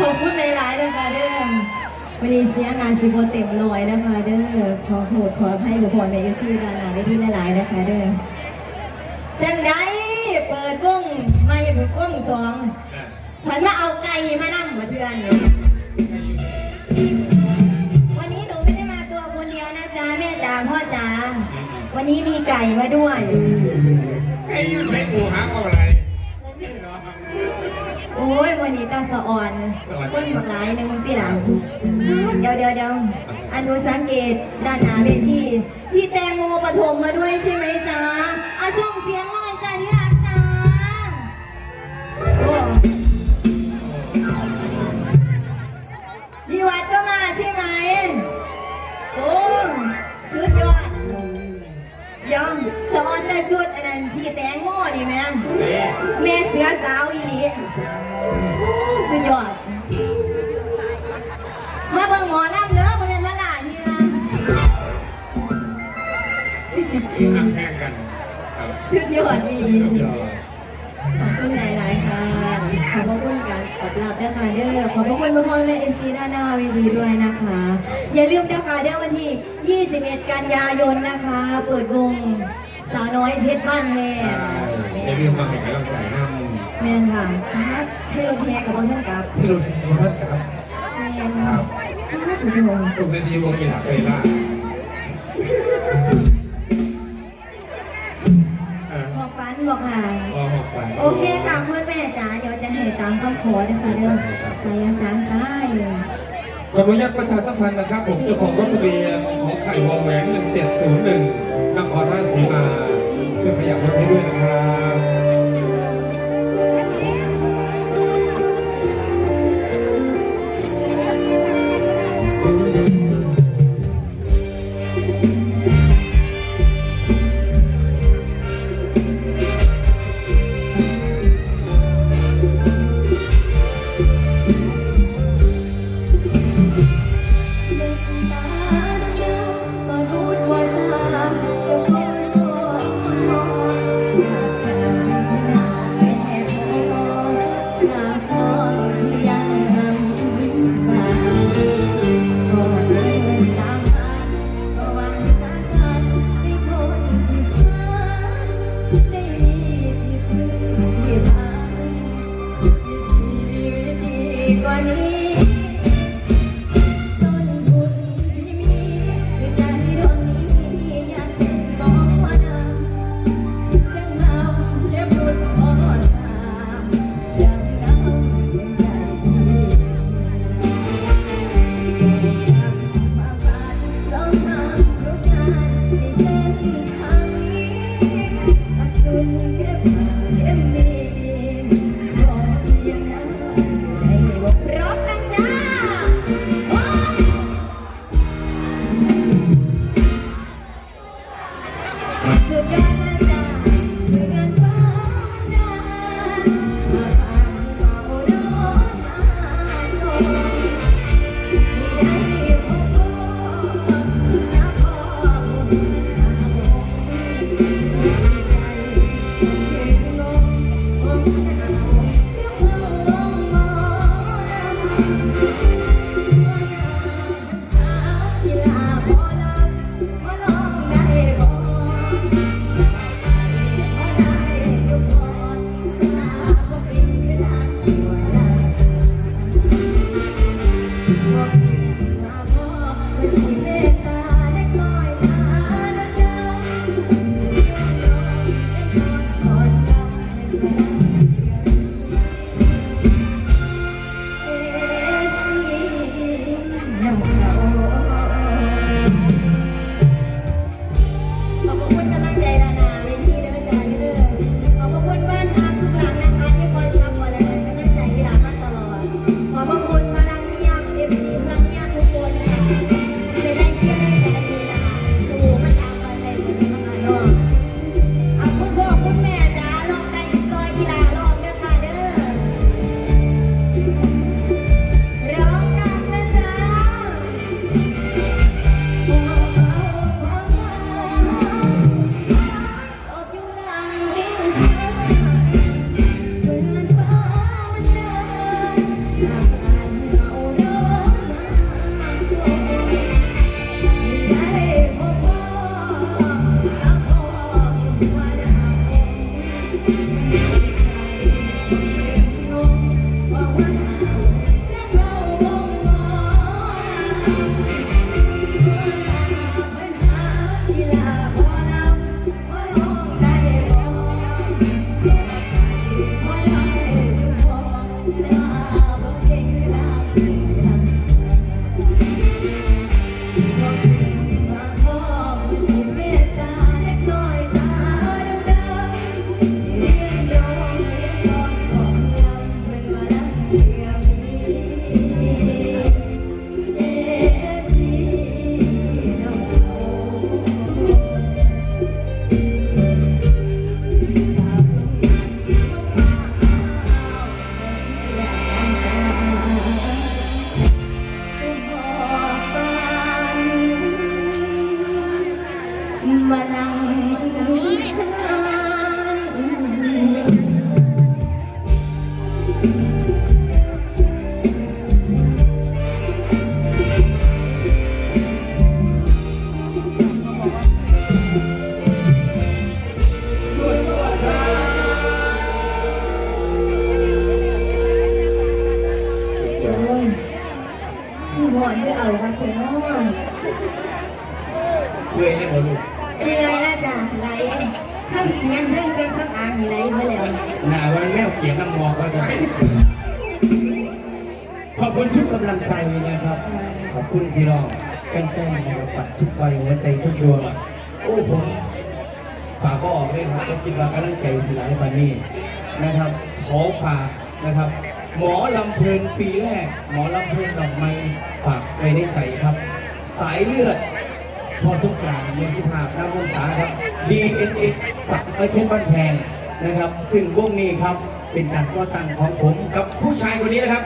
ขอบคุณหลายๆนะคะเด้อวันนี้เสียงานสิบโเต็มลอยนะคะเด้อขอโหดขอให้บุพเพรเมกซี่ดานาไปที่หลายๆนะคะเด้อจังได้เปิดกุ้งไม่าอกกุ้งสองผันมาเอาไก่มานั่งมาเตือนวันนี้หนูไม่ได้มาตัวคนเดียวนะจ๊ะแม่จ๋าพ่อจ๋าวันนี้มีไก่มาด้วยไก่ไม่ในอู่หางอะไร โอ้ยวันนี้ตาสะอ่อนคนบักหลายในมึงตีหลังเดี๋ยวเดี๋ยวเดี๋ยวอันดูสังเกตด้านหน้าเวทีพี่แตงโมปฐมมาด้วยใช่ไหม แต่สุดอันนั้นพี่แตงโมนี่แม่แม่เสือสาวอีหลีสุดยอด มาเบิ่งหมอลำเด้อมันเป็นมาหลาเฮียนั่งแข่งกันครับสุดยอดอีหลีสุดยอดขอบคุณหลาย ๆ ค่ะ ขอบพระคุณการตอบรับด้วยค่ะเด้อ ขอบพระคุณพ่อพ่อแม่เอ็มซีด้านหน้าเวทีด้วยนะคะ อย่าลืมนะคะเด้อวันที่ 21 กันยายนนะคะ เปิดวง สาวน้อยเพชรบ้านแม่ใช่อย่าลืมมาให้กำลังใจน้แม่นค่ะให้รถแห่กับบอลท่านกลับำที่เราถึงท่านครับแม่นค่ะถูกโยงสุขสันต์วงกีฬาเคยล่าเออพอฟันบอกค่ะพอหอกไปโอเคค่ะคุณแม่จ๋าเดี๋ยวจะให้ตามคำขอนะคะเดี๋ยวไปอาจารย์ได้ ขออนุญาตประชาสัมพันธ์นะครับ ผมเจ้าของรถทะเบียนของไข่วงแหวน1701นครราชสีมาช่วยขยับรถให้ด้วยนะครับ by me. โอนคืเอาค่ะเทนอเว้ยนี่หมลูกเรื่ยละจ้ะไหลทั้งเสียงเรื่องสำอางนี่ไหไปแล้วหนาวันแมวเกียงน้ำมอกแล้วกัขอบคุณชุดกำลังใจนะครับ ขอบคุณพี่รอง แฟนๆนะครับปัดทุกใบหัวใจทุกดวงโอ้ผมฝากก็ออกเลยครับก็คิดว่ากำลังใจสลายปานนี้นะครับ ขอฝากนะครับ หมอลำเพลินปีแรก หมอลำเพลินดอกไม้ฝากไว้ในใจครับ สายเลือด พอสงกรานต์เมืองสุภาพนามวงศาครับ DNA จากไปเพชรบ้านแพงนะครับ ซึ่งวงนี้ครับเป็นการก่อตั้งของผมกับผู้ชายคนนี้นะครับ